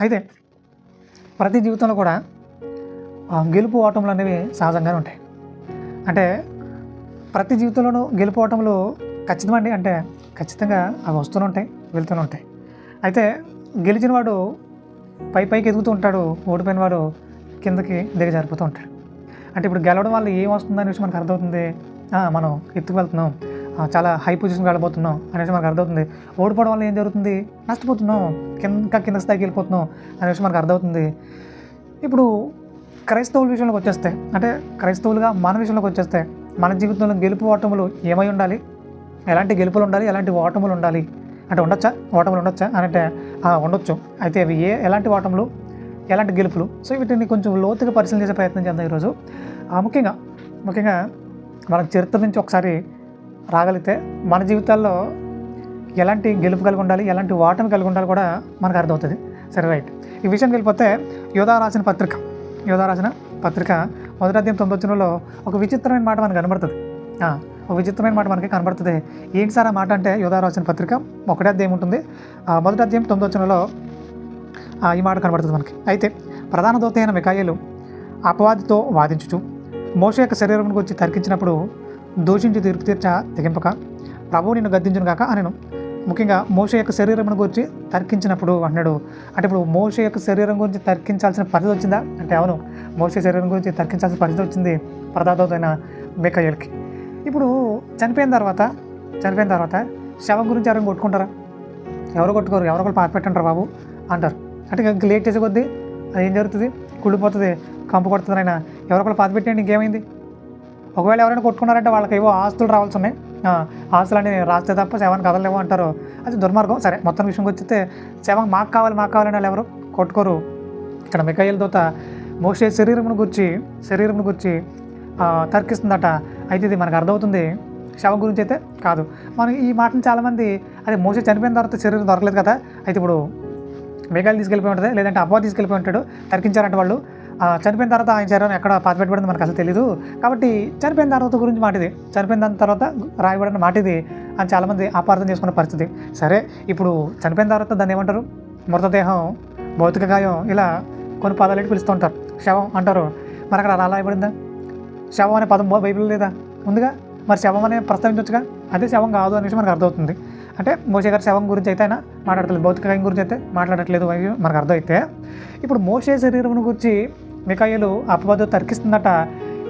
అయితే ప్రతి జీవితంలో కూడా గెలుపు ఓటములు అనేవి సహజంగానే ఉంటాయి. అంటే ప్రతి జీవితంలోనూ గెలుపు ఓటములు ఖచ్చితమండి అంటే ఖచ్చితంగా అవి వస్తూనే ఉంటాయి వెళ్తూనే ఉంటాయి. అయితే గెలిచిన వాడు పై పైకి ఎదుగుతూ ఉంటాడు ఓడిపోయిన వాడు కిందకి దిగజారిపోతూ ఉంటాడు. అంటే ఇప్పుడు గెలవడం వల్ల ఏం వస్తుందనే విషయం మనకు అర్థమవుతుంది. మనం ఎత్తుకు వెళ్తున్నాం. చాలా హై పొజిషన్కి వెళ్ళబోతున్నాం అనేసి మనకు అర్థమవుతుంది. ఓడిపోవడం వల్ల ఏం జరుగుతుంది? నష్టపోతున్నాం కింద ఇంకా కింద స్థాయికి వెళ్ళిపోతున్నాం అనేసి విషయం మనకు అర్థమవుతుంది. ఇప్పుడు క్రైస్తవుల విషయంలోకి వచ్చేస్తే అంటే క్రైస్తవులుగా మన విషయంలోకి వచ్చేస్తే మన జీవితంలో గెలుపు ఓటములు ఏమై ఉండాలి? ఎలాంటి గెలుపులు ఉండాలి? ఎలాంటి ఓటములు ఉండాలి? అంటే ఉండొచ్చా? ఓటములు ఉండొచ్చా? అని అంటే ఉండొచ్చు. అయితే అవి ఏ ఎలాంటి ఓటములు? ఎలాంటి గెలుపులు? సో వీటిని కొంచెం లోతుగా పరిశీలన చేసే ప్రయత్నం చేద్దాం ఈరోజు. ముఖ్యంగా ముఖ్యంగా మన చరిత్ర నుంచి ఒకసారి రాగలిగితే మన జీవితాల్లో ఎలాంటి గెలుపు కలిగి ఉండాలి ఎలాంటి ఓటమి కలిగి ఉండాలి కూడా మనకు అర్థమవుతుంది. సరే రైట్. ఈ విషయానికి వెళ్ళిపోతే యోధా రాసిన పత్రిక. యోధా రాసిన పత్రిక మొదటి తొమ్మిది వచ్చినలో ఒక విచిత్రమైన మాట మనకు కనబడుతుంది. ఒక విచిత్రమైన మాట మనకి కనబడుతుంది. ఏంటి సార్ ఆ మాట అంటే యోధా రాసిన పత్రిక? ఒకటే అధ్యాయం ఉంటుంది. ఆ, మొదటి అధ్యాయం తొమ్మిది వచ్చినలో ఈ మాట కనబడుతుంది మనకి. అయితే ప్రధాన దోత అయిన మికాయలు అపవాదితో వాదించుచు మోష యొక్క శరీరం గురించి తరికించినప్పుడు దూషించి తీర్పు తీర్చ తెగింపక. ప్రభువు నిన్ను గద్దించును కాక అనను. ముఖ్యంగా మోష యొక్క శరీరం గురించి తర్కించినప్పుడు అన్నాడు అంటే ఇప్పుడు మోష యొక్క శరీరం గురించి తర్కించాల్సిన పరిస్థితి వచ్చిందా? అంటే అవును మోష శరీరం గురించి తర్కించాల్సిన పరిస్థితి వచ్చింది ప్రధానమైన మేకయ్యలకి ఇప్పుడు చనిపోయిన తర్వాత చనిపోయిన తర్వాత శవం గురించి ఎవరైనా కొట్టుకుంటారా? ఎవరు కొట్టుకోరు? ఎవరో ఒకరు పాత పెట్టంటారు బాబు అంటారు. అంటే ఇంకా లేట్ చేసే కొద్దీ అది ఏం జరుగుతుంది? కుళ్ళిపోతుంది కంపు కొడుతుంది అయినా ఎవరో ఒకరు పాత పెట్టండి ఇంకేమైంది? ఒకవేళ ఎవరైనా కొట్టుకున్నారంటే వాళ్ళకి ఏవో ఆస్తులు రావాల్సి ఉన్నాయి. ఆస్తులు అని రాస్తే తప్ప శవాన్ని కదలేమో అంటారు. అది దుర్మార్గం. సరే మొత్తం విషయంకి వచ్చితే శవం మాకు కావాలి మాకు కావాలని వాళ్ళు ఎవరు? కొట్టుకోరు. ఇక్కడ మికాయిల దోత మోసే శరీరమును గురించి శరీరమును గురించి తర్కిస్తుందట. అయితే ఇది మనకు అర్థమవుతుంది. శవం గురించి అయితే కాదు. మనం ఈ మాటను చాలామంది అది మోసే చనిపోయిన తర్వాత శరీరం దొరకలేదు కదా? అయితే ఇప్పుడు మేఘాలు తీసుకెళ్ళిపోయి ఉంటుంది లేదంటే అబ్బా తీసుకెళ్ళిపోయి ఉంటాడు తర్కించారంట వాళ్ళు. చనిపోయిన తర్వాత ఆయన శరీరం ఎక్కడ పాతిపెట్టబడింది మనకు అసలు తెలియదు కాబట్టి చనిపోయిన తర్వాత గురించి మాటిది. చనిపోయిన దాని తర్వాత రాయబడిన మాటిది అని చాలామంది అపార్థం చేసుకున్న పరిస్థితి. సరే ఇప్పుడు చనిపోయిన తర్వాత దాన్ని ఏమంటారు? మృతదేహం భౌతిక గాయం ఇలా కొన్ని పదాలు పిలుస్తూ ఉంటారు. శవం అంటారు. మరి అక్కడ అలా రాయబడిందా? శవం అనే పదం బైబిల్ లేదా? ఉందిగా? మరి శవం అనే ప్రస్తావించవచ్చుగా అదే శవం కాదు అనేసి మనకు అర్థమవుతుంది. అంటే మోసే గారి శవం గురించి అయితే ఆయన మాట్లాడట్లేదు భౌతిక గాయం గురించి అయితే మాట్లాడట్లేదు మనకు అర్థమైతే ఇప్పుడు మోసే శరీరం గురించి మికాయలు అపవాదు తర్కిస్తుందట.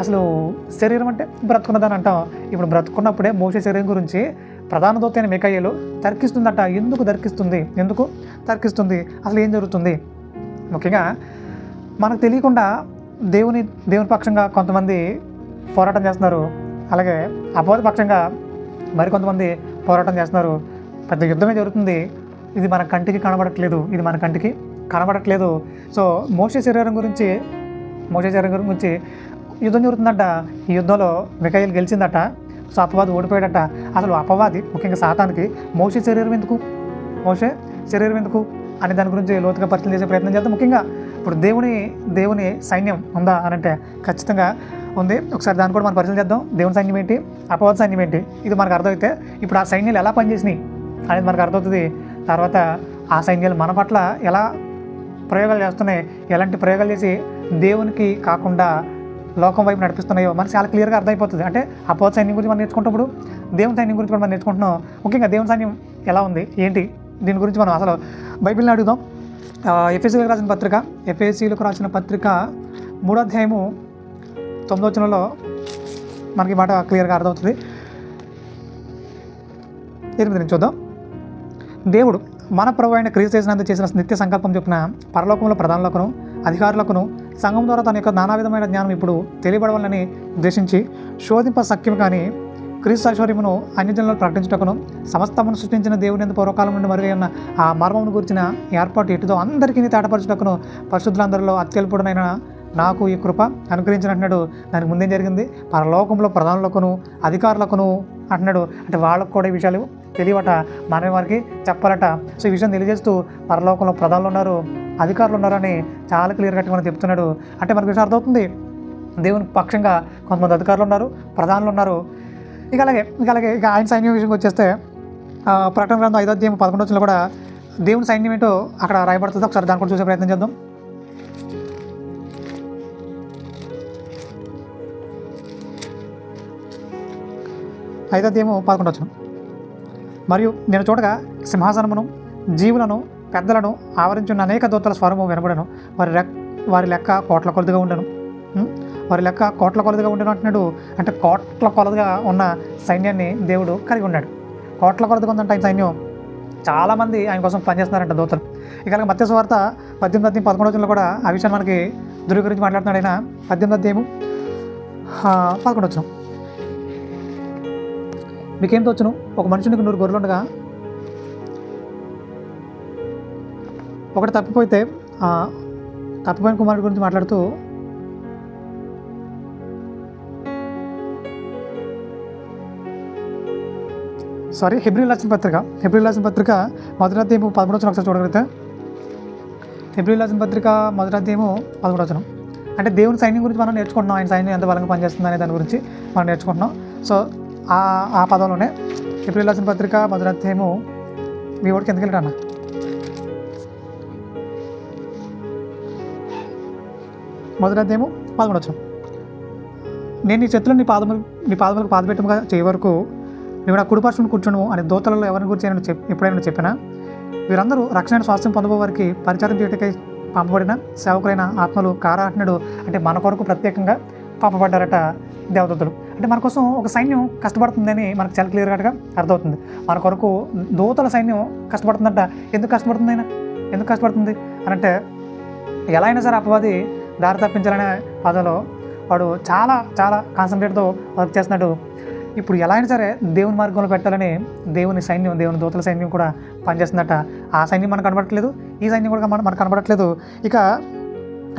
అసలు శరీరం అంటే బ్రతుకున్నదని అంటాం. ఇప్పుడు బ్రతుకున్నప్పుడే మోసే శరీరం గురించి ప్రధాన దోతైన అయిన మికాయలు తర్కిస్తుందట. ఎందుకు తర్కిస్తుంది? ఎందుకు తర్కిస్తుంది? అసలు ఏం జరుగుతుంది? ముఖ్యంగా మనకు తెలియకుండా దేవుని దేవుని పక్షంగా కొంతమంది పోరాటం చేస్తున్నారు. అలాగే అపవాద పక్షంగా మరికొంతమంది పోరాటం చేస్తున్నారు. పెద్ద యుద్ధమే జరుగుతుంది. ఇది మన కంటికి కనబడట్లేదు. ఇది మన కంటికి కనబడట్లేదు. సో మోసే శరీరం గురించి మోసే శరీరం గురించి యుద్ధం జరుగుతుందట. ఈ యుద్ధంలో మికాయిల్ గెలిచిందట. సో అపవాది ఓడిపోయాడట. అసలు అపవాది ముఖ్యంగా సాతానికి మోసే శరీరం ఎందుకు? మోసే శరీరం ఎందుకు? అనే దాని గురించి లోతుగా పరిశీలన చేసే ప్రయత్నం చేద్దాం. ముఖ్యంగా ఇప్పుడు దేవుని దేవుని సైన్యం ఉందా అని అంటే ఖచ్చితంగా ఉంది. ఒకసారి దాన్ని కూడా మనం పరిశీలన చేద్దాం. దేవుని సైన్యం ఏంటి? అపవాద సైన్యం ఏంటి? ఇది మనకు అర్థమైతే ఇప్పుడు ఆ సైన్యాలు ఎలా పనిచేసినాయి అనేది మనకు అర్థమవుతుంది. తర్వాత ఆ సైన్యాలు మన పట్ల ఎలా ప్రయోగాలు చేస్తున్నాయి. ఎలాంటి ప్రయోగాలు చేసి దేవునికి కాకుండా లోకం వైపు నడిపిస్తున్నాయో మనకి చాలా క్లియర్గా అర్థమైపోతుంది. అంటే అపోత సైన్యం గురించి మనం నేర్చుకుంటున్నప్పుడు దేవుని సైన్యం గురించి కూడా మనం నేర్చుకుంటున్నాం. ముఖ్యంగా దేవుని సైన్యం ఎలా ఉంది? ఏంటి? దీని గురించి మనం అసలు బైబిల్ని అడుగుదాం. ఎఫ్ఎస్సీలకు రాసిన పత్రిక ఎఫ్ఎస్సీలకు రాసిన పత్రిక మూడో అధ్యాయము తొమ్మిదో వచనంలో మనకి మాట క్లియర్గా అర్థమవుతుంది. ఎనిమిది నుంచి చూద్దాం. దేవుడు మన ప్రభు అయిన క్రీస్తు చేసిన నిత్య సంకల్పం చొప్పున పరలోకంలో ప్రధానులకును అధికారులకును సంఘం ద్వారా తన యొక్క నానా విధమైన జ్ఞానం ఇప్పుడు తెలియబడవాలని ఉద్దేశించి శోధింప సఖ్యం కానీ క్రీస్తు ఐశ్వర్యమును అన్యజనులను ప్రకటించుటకును సమస్తమును సృష్టించిన దేవుని ఎందు పూర్వకాలం నుండి మరుగు ఉన్న ఆ మర్మమును గురించిన ఏర్పాటు ఎటుదో అందరికీ తేటపరచుటకును పరిశుద్ధులందరిలో అత్యల్పుడనైన నాకు ఈ కృప అనుగ్రహించినట్టున్నాడు. దానికి ముందేం జరిగింది? పరలోకంలో ప్రధానులకును అధికారులకును అంటున్నాడు. అంటే వాళ్ళకు కూడా ఈ విషయాలు తెలియవట. మనమే వారికి చెప్పాలట. సో ఈ విషయం తెలియజేస్తూ పరలోకంలో ప్రధానులు ఉన్నారు అధికారులు ఉన్నారని చాలా క్లియర్ కట్టి మనం చెప్తున్నాడు. అంటే మనకు విషయం అర్థమవుతుంది. దేవుని పక్షంగా కొంతమంది అధికారులు ఉన్నారు ప్రధానులు ఉన్నారు. ఇక అలాగే ఇక అలాగే ఇక ఆయన సైన్యం విషయంకి వచ్చేస్తే ప్రకటన గ్రంథం ఐదో అధ్యాయం పదకొండు వచ్చిన కూడా దేవుని సైన్యం ఏంటో అక్కడ రాయబడుతుందో ఒకసారి దాని కూడా చూసే ప్రయత్నం చేద్దాం. ఐదో అధ్యాయము పదకొండు వచ్చిన మరియు నేను చూడగా సింహాసనమును జీవులను పెద్దలను ఆవరించున్న అనేక దూతల స్వరము వినబడను. వారి రెక్ వారి లెక్క కోట్ల కొలదిగా ఉండను. వారి లెక్క కోట్ల కొలదిగా ఉండను అంటున్నాడు. అంటే కోట్ల కొలదిగా ఉన్న సైన్యాన్ని దేవుడు కలిగి ఉన్నాడు. కోట్ల కొలదిగా ఉందంట ఆయన సైన్యం. చాలామంది ఆయన కోసం పనిచేస్తున్నారంట దూతలు. ఇక మత్స్య వార్త పద్దెనిమిది పదకొండు రోజుల్లో కూడా ఆ విషయాన్ని మనకి దుర్వి గురించి మాట్లాడుతున్నాడు ఆయన పద్దెనిమిది అధ్యాయము పదకొండు వచ్చినాం మీకేం తోచును? ఒక మనుషునికి నూరు గొర్రెలు ఉండగా? ఒకటి తప్పిపోతే తప్పిపోయిన కుమారుడి గురించి మాట్లాడుతూ సారీ హెబ్రిల్ రాసిన పత్రిక. హెబ్రిల్ రాసిన పత్రిక మొదటి పదమూడవచనం ఒకసారి చూడగలిగితే హెబ్రిల్ రాసిన పత్రిక మొదటి పదమూడవచనం అంటే దేవుని సైన్యం గురించి మనం నేర్చుకుంటున్నాం. ఆయన సైన్యం ఎంత బలంగా పనిచేస్తుంది అనే దాని గురించి మనం నేర్చుకుంటున్నాం. సో ఆ ఆ పదంలోనే ఏప్రిల్ రాసిన పత్రిక మధురాధ్యాయము మీ ఓడికి ఎందుకు వెళ్ళాడు అన్న మొదటి అధ్యాయము వచ్చాం నేను నీ చేతులు నీ పాదములు నీ పాదములకు పాదపెట్టముగా చేయ వరకు నువ్వు నా కుడిపరుషుని కూర్చును అని దోతలలో ఎవరిని గురించి నేను చెప్ ఎప్పుడైనా చెప్పినా. వీరందరూ రక్షణ స్వాస్థ్యం పొందబోవారికి పరిచారం చేయటకై పంపబడిన సేవకులైన ఆత్మలు కారాహనుడు అంటే మన కొరకు ప్రత్యేకంగా పంపబడ్డారట దేవదత్తుడు అంటే మన కోసం ఒక సైన్యం కష్టపడుతుందని మనకు చాలా క్లియర్గా అర్థమవుతుంది. మన కొరకు దూతల సైన్యం కష్టపడుతుందంట. ఎందుకు కష్టపడుతుంది అయినా ఎందుకు కష్టపడుతుంది? అని అంటే ఎలా అయినా సరే అపవాది దారి తప్పించాలనే పదంలో వాడు చాలా చాలా కాన్సన్ట్రేట్తో వర్క్ చేస్తున్నాడు. ఇప్పుడు ఎలా అయినా సరే దేవుని మార్గంలో పెట్టాలని దేవుని సైన్యం దేవుని దూతల సైన్యం కూడా పనిచేస్తుందట. ఆ సైన్యం మనకు కనబడట్లేదు ఈ సైన్యం కూడా మన- మనకు కనబడట్లేదు. ఇక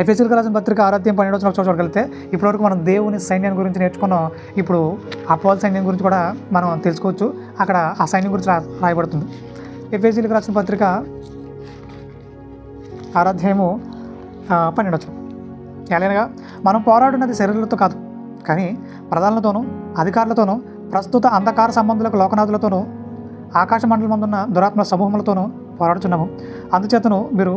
ఎఫ్ఎస్ఎల్ రాసిన పత్రిక ఆరాధ్యం పన్నెండు వచ్చిన చూడగలిగితే ఇప్పటివరకు మనం దేవుని సైన్యం గురించి నేర్చుకున్నాం. ఇప్పుడు అపోవాల సైన్యం గురించి కూడా మనం తెలుసుకోవచ్చు. అక్కడ ఆ సైన్యం గురించి రా రాయబడుతుంది. ఎఫ్ఎస్ఎల్కి రాసిన పత్రిక ఆరాధ్యము పన్నెండు వచ్చిన ఎలాగనగా మనం పోరాడున్నది శరీరాలతో కాదు కానీ ప్రధానులతోనూ అధికారులతోనూ ప్రస్తుత అంధకార సంబంధులకు లోకనాథులతోనూ ఆకాశ మండలమందున్న దురాత్మ సమూహములతోనూ పోరాడుచున్నాము. అందుచేతను మీరు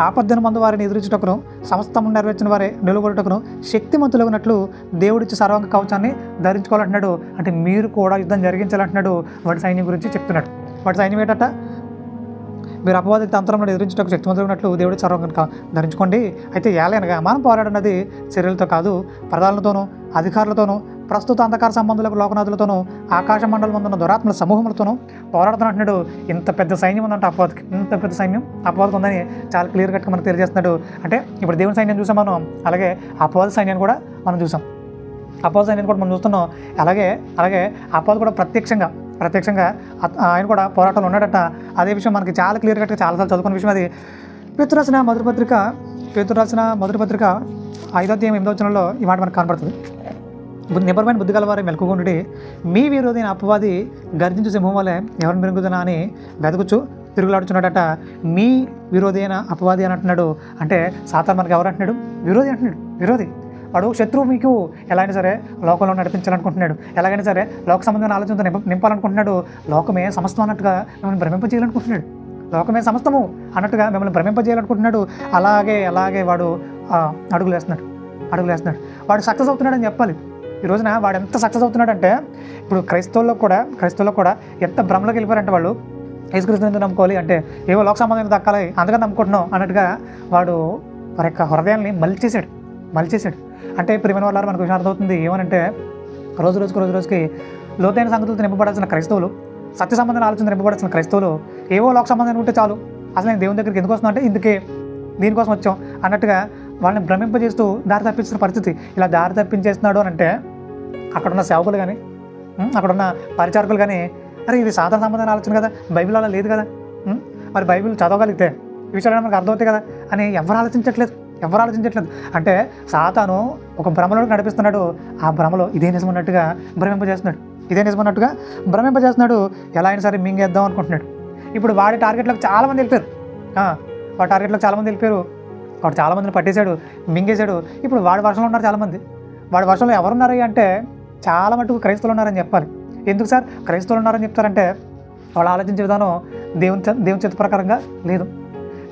ఆపద్దను మందు వారిని ఎదురించుటకును సమస్తము నెరవేర్చిన వారే నిలువబడుటకును ఉన్నట్లు దేవుడిచ్చి సర్వాంగ కవచాన్ని ధరించుకోవాలంటున్నాడు. అంటే మీరు కూడా యుద్ధం జరిగించాలంటున్నాడు వాడి సైన్యం గురించి చెప్తున్నాడు. వాడి సైన్యం ఏంటట? మీరు అపవాది తంత్రంలో ఎదిరించడానికి శక్తివంతులు ఉన్నట్లు దేవుడి సర్వం ధరించుకోండి. అయితే ఏలైనగా మనం పోరాడినది చర్యలతో కాదు ప్రధానులతోనూ అధికారులతోనూ ప్రస్తుత అంధకార సంబంధులకు లోకనాథులతోనూ ఆకాశ మండలం ఉన్న దురాత్మల సమూహములతోనూ పోరాడుతున్నట్టున్నాడు ఇంత పెద్ద సైన్యం ఉందంట అపవాదకి. ఇంత పెద్ద సైన్యం అపవాదకు ఉందని చాలా క్లియర్ కట్గా మనకు తెలియజేస్తున్నాడు. అంటే ఇప్పుడు దేవుని సైన్యం చూసాం మనం అలాగే అపవాద సైన్యాన్ని కూడా మనం చూసాం. అపవాద సైన్యాన్ని కూడా మనం చూస్తున్నాం. అలాగే అలాగే అపవాద కూడా ప్రత్యక్షంగా ప్రత్యక్షంగా ఆయన కూడా పోరాటంలో ఉన్నాడట. అదే విషయం మనకి చాలా క్లియర్ కట్గా చాలాసార్లు చదువుకున్న విషయం అది. పితృరచన మధుర పత్రిక పేతురు మధుర పత్రిక ఐదో అధ్యాయం ఎనిమిదో వచనంలో ఈ మాట మనకు కనపడుతుంది. నిబరమైన బుద్ధి గలవారే మెలకుగుండి మీ విరోధైన అపవాది గర్జించు సింహం వలె ఎవరిని మెరుగుదనా అని వెతకుచు తిరుగులాడుచున్నాడట. మీ విరోధి అయిన అపవాది అని అంటున్నాడు. అంటే సాతాన్ మనకు ఎవరు అంటున్నాడు? విరోధి అంటున్నాడు. విరోధి. వాడు శత్రువు మీకు ఎలా అయినా సరే లోకంలో నడిపించాలనుకుంటున్నాడు. ఎలాగైనా సరే లోక సంబంధమైన ఆలోచనతో నింప నింపాలనుకుంటున్నాడు. లోకమే సమస్తం అన్నట్టుగా మిమ్మల్ని భ్రమింపజేయాలనుకుంటున్నాడు లోకమే సమస్తము అన్నట్టుగా మిమ్మల్ని భ్రమింపజేయాలనుకుంటున్నాడు అలాగే అలాగే వాడు అడుగులేస్తున్నాడు. అడుగులు వేస్తున్నాడు అడుగులు వేస్తున్నాడు వాడు సక్సెస్ అవుతున్నాడని చెప్పాలి. ఈ రోజున వాడు ఎంత సక్సెస్ అవుతున్నాడంటే ఇప్పుడు క్రైస్తవుల్లో కూడా క్రైస్తవుల్లో కూడా ఎంత భ్రమలోకి వెళ్ళిపోయారంటే వాళ్ళు యేసుకృష్ణ ఎందుకు నమ్ముకోవాలి అంటే ఏవో లోక సంబంధం దక్కాలి అందుకని నమ్ముకుంటున్నాం అన్నట్టుగా వాడు వారి యొక్క హృదయాన్ని మలిచేసాడు మలిచేసాడు అంటే ప్రేమైన వాళ్ళ మనకు విషయం అర్థమవుతుంది ఏమనంటే రోజు రోజుకి రోజు రోజుకి లోతైన సంగతులతో నింపబడాల్సిన క్రైస్తవులు సత్య సంబంధం ఆలోచన నింపబడాల్సిన క్రైస్తవులు ఏవో లోక సంబంధం ఉంటే చాలు అసలు నేను దేవుని దగ్గరికి ఎందుకు వస్తున్నా అంటే ఇందుకే దీనికోసం వచ్చాం అన్నట్టుగా వాళ్ళని భ్రమింపజేస్తూ దారి తప్పించిన పరిస్థితి. ఇలా దారి తప్పించేస్తున్నాడు అని అంటే అక్కడున్న సేవకులు కానీ అక్కడున్న పరిచారకులు కానీ అరే ఇది సాధారణ సంబంధమైన ఆలోచన కదా బైబిల్ అలా లేదు కదా మరి బైబిల్ చదవగలిగితే ఈ విషయాలు మనకు అర్థమవుతాయి కదా అని ఎవరు ఆలోచించట్లేదు ఎవరు ఆలోచించట్లేదు. అంటే సాతాను ఒక భ్రమలోకి నడిపిస్తున్నాడు ఆ భ్రమలో ఇదే నిజం అన్నట్టుగా భ్రమింపజేస్తున్నాడు ఇదే నిజం అన్నట్టుగా భ్రమింపజేస్తున్నాడు ఎలా అయినా సరే మింగేద్దాం అనుకుంటున్నాడు. ఇప్పుడు వాడి టార్గెట్లకు చాలామంది వెళ్ళిపోయారు. వాడి టార్గెట్లకు చాలామంది వెళ్ళిపోయారు. వాడు చాలామందిని పట్టేశాడు మింగేశాడు. ఇప్పుడు వాడి వర్షంలో ఉన్నారు చాలామంది. వాడి వర్షంలో ఎవరున్నారు అంటే చాలా మటుకు క్రైస్తవులు ఉన్నారని చెప్పాలి. ఎందుకు సార్? క్రైస్తవులు ఉన్నారని చెప్తారంటే వాళ్ళు ఆలోచించే విధానం దేవుని దేవుని చేతి ప్రకారంగా లేదు.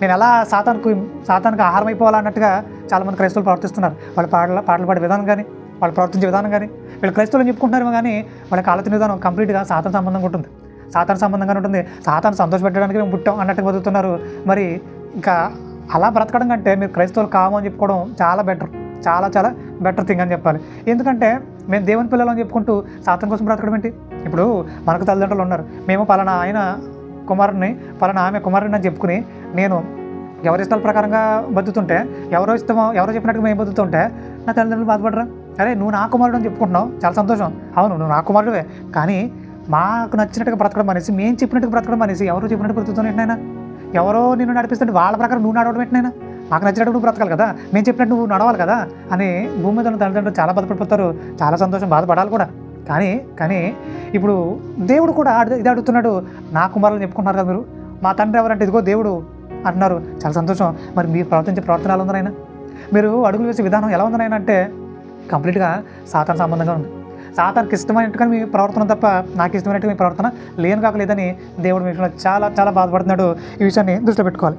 నేను ఎలా సాతానికి సాతానికి ఆహారం అయిపోవాలన్నట్టుగా చాలామంది క్రైస్తవులు ప్రవర్తిస్తున్నారు. వాళ్ళ పాటల పాటలు పాడే విధానం కానీ వాళ్ళు ప్రవర్తించే విధానం కానీ వీళ్ళు క్రైస్తవులు చెప్పుకుంటున్నారు కానీ వాళ్ళకి ఆలోచన విధానం కంప్లీట్గా సాతాన్ సంబంధంగా ఉంటుంది. సాతాన్ సంబంధంగా ఉంటుంది. సాతాన్ సంతోషపెట్టడానికి మేము పుట్టాం అన్నట్టుగా బతుకుతున్నారు. మరి ఇంకా అలా బ్రతకడం కంటే మీరు క్రైస్తవులు కాము అని చెప్పుకోవడం చాలా బెటర్. చాలా చాలా బెటర్ థింగ్ అని చెప్పాలి. ఎందుకంటే మేము దేవుని పిల్లలు అని చెప్పుకుంటూ సాతం కోసం బ్రతకడం ఏంటి? ఇప్పుడు మనకు తల్లిదండ్రులు ఉన్నారు. మేము పలానా ఆయన కుమారుడిని పలానా ఆమె కుమారుడిని అని చెప్పుకుని నేను ఎవరి ఇష్టాల ప్రకారంగా బతుకుతుంటే ఎవరో ఇష్టమో ఎవరో చెప్పినట్టుగా మేము బతుకుతుంటే నా తల్లిదండ్రులు బాధపడరా? అరే నువ్వు నా కుమారుడు అని చెప్పుకుంటున్నావు? చాలా సంతోషం. అవును నువ్వు నా కుమారుడువే. కానీ మాకు నచ్చినట్టుగా బ్రతకడం అనేసి మేము చెప్పినట్టుగా బ్రతకడం అనేసి ఎవరో చెప్పినట్టు బ్రతుకుతున్నాయి ఎవరో నిన్ను నడిపిస్తుంటే వాళ్ళ ప్రకారం నువ్వు నడవడం ఏంటైనా మాకు నచ్చినట్టు నువ్వు బ్రతకాలి కదా. మేము చెప్పినట్టు నువ్వు నడవాలి కదా అని భూమి మీద ఉన్న తల్లిదండ్రులు చాలా బాధపడిపోతారు. చాలా సంతోషం బాధపడాలి కూడా. కానీ కానీ ఇప్పుడు దేవుడు కూడా ఇది అడుగుతున్నాడు. నా కుమారులు చెప్పుకుంటున్నారు కదా మీరు. మా తండ్రి ఎవరంటే ఇదిగో దేవుడు అంటున్నారు. చాలా సంతోషం. మరి మీరు ప్రవర్తించే ప్రవర్తన ఎలా ఉందనైనా మీరు అడుగులు వేసే విధానం ఎలా ఉందనైనా అంటే కంప్లీట్గా సాతాన్ సంబంధంగా ఉంది. సాతానికి ఇష్టమైనట్టుగా మీ ప్రవర్తన తప్ప నాకు ఇష్టమైనట్టుగా మీ ప్రవర్తన లేను కాకలేదని దేవుడు మీ విషయంలో చాలా చాలా బాధపడుతున్నాడు. ఈ విషయాన్ని దృష్టిలో పెట్టుకోవాలి.